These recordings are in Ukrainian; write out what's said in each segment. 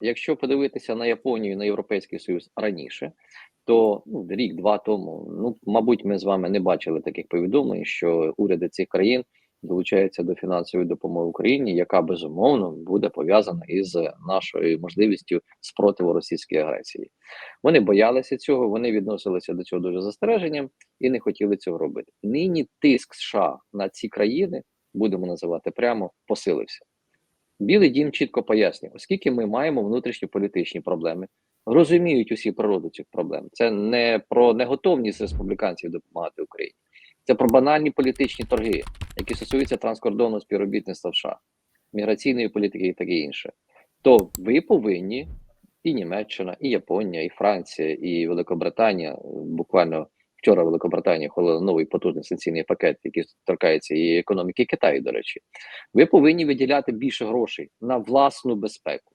Якщо подивитися на Японію, на Європейський Союз раніше, то ну, рік-два тому, ну мабуть, ми з вами не бачили таких повідомлень, що уряди цих країн долучаються до фінансової допомоги Україні, яка безумовно буде пов'язана із нашою можливістю спротиву російській агресії. Вони боялися цього, вони відносилися до цього дуже застереженням і не хотіли цього робити. Нині тиск США на ці країни, будемо називати прямо, посилився. Білий дім чітко пояснює, оскільки ми маємо внутрішньополітичні проблеми, розуміють усі природу цих проблем. Це не про неготовність республіканців допомагати Україні, це про банальні політичні торги, які стосуються транскордонного співробітництва в США, міграційної політики і таке інше. То ви повинні, і Німеччина, і Японія, і Франція, і Великобританія буквально. Вчора Великобританія ухвалила новий потужний санкційний пакет, який торкається і економіки Китаю. До речі, ви повинні виділяти більше грошей на власну безпеку.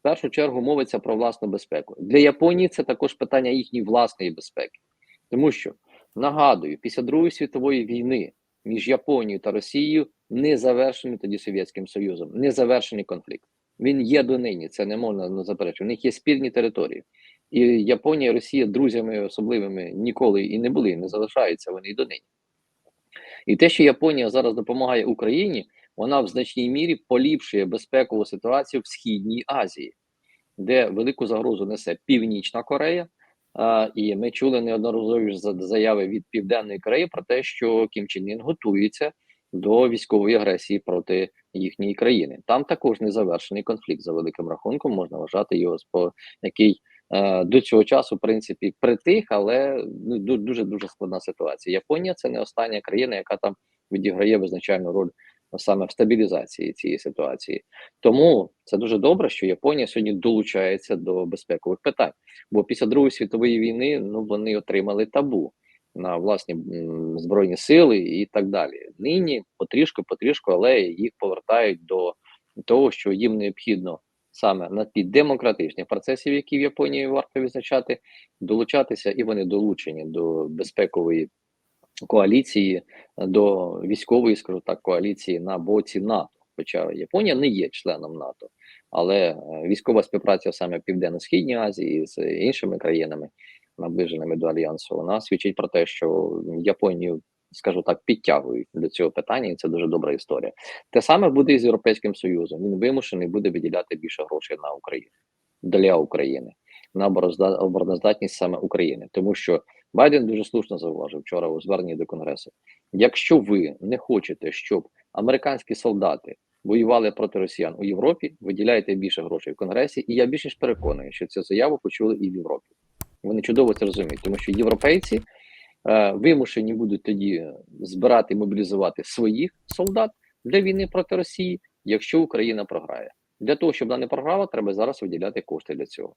В першу чергу мовиться про власну безпеку. Для Японії це також питання їхньої власної безпеки, тому що нагадую, після Другої світової війни між Японією та Росією не завершений тоді Совєтським Союзом, не завершений конфлікт. Він є донині, це не можна заперечувати. У них є спільні території. І Японія і Росія друзями особливими ніколи і не були, не залишаються вони і донині. І те, що Японія зараз допомагає Україні, вона в значній мірі поліпшує безпекову ситуацію в Східній Азії, де велику загрозу несе Північна Корея. І ми чули неодноразові заяви від Південної Кореї про те, що Кім Чен Ін готується до військової агресії проти їхньої країни. Там також не завершений конфлікт за великим рахунком, можна вважати його який до цього часу, в принципі, притих, але ну, дуже дуже складна ситуація. Японія це не остання країна, яка там відіграє визначальну роль саме в стабілізації цієї ситуації. Тому це дуже добре, що Японія сьогодні долучається до безпекових питань. Бо після Другої світової війни ну вони отримали табу на власні збройні сили і так далі. Нині потрішку, потрішку, але їх повертають до того, що їм необхідно саме на ті демократичних процесів, які в Японії варто відзначати, долучатися, і вони долучені до безпекової коаліції, до військової, скажу так, коаліції на боці НАТО. Хоча Японія не є членом НАТО, але е, військова співпраця саме в Південно-Східній Азії з іншими країнами, наближеними до альянсу, вона свідчить про те, що Японію, скажу так, підтягують до цього питання, і це дуже добра історія. Те саме буде і з Європейським Союзом. Він вимушений буде виділяти більше грошей на Україну для України на обороноздатність саме України, тому що Байден дуже слушно зауважив вчора у зверненні до Конгресу. Якщо ви не хочете, щоб американські солдати воювали проти росіян у Європі, виділяйте більше грошей в Конгресі, і я більш ніж переконаний, що цю заяву почули і в Європі. Вони чудово це розуміють, тому що європейці вимушені будуть тоді збирати мобілізувати своїх солдат для війни проти Росії, якщо Україна програє. Для того щоб вона не програла, треба зараз виділяти кошти для цього.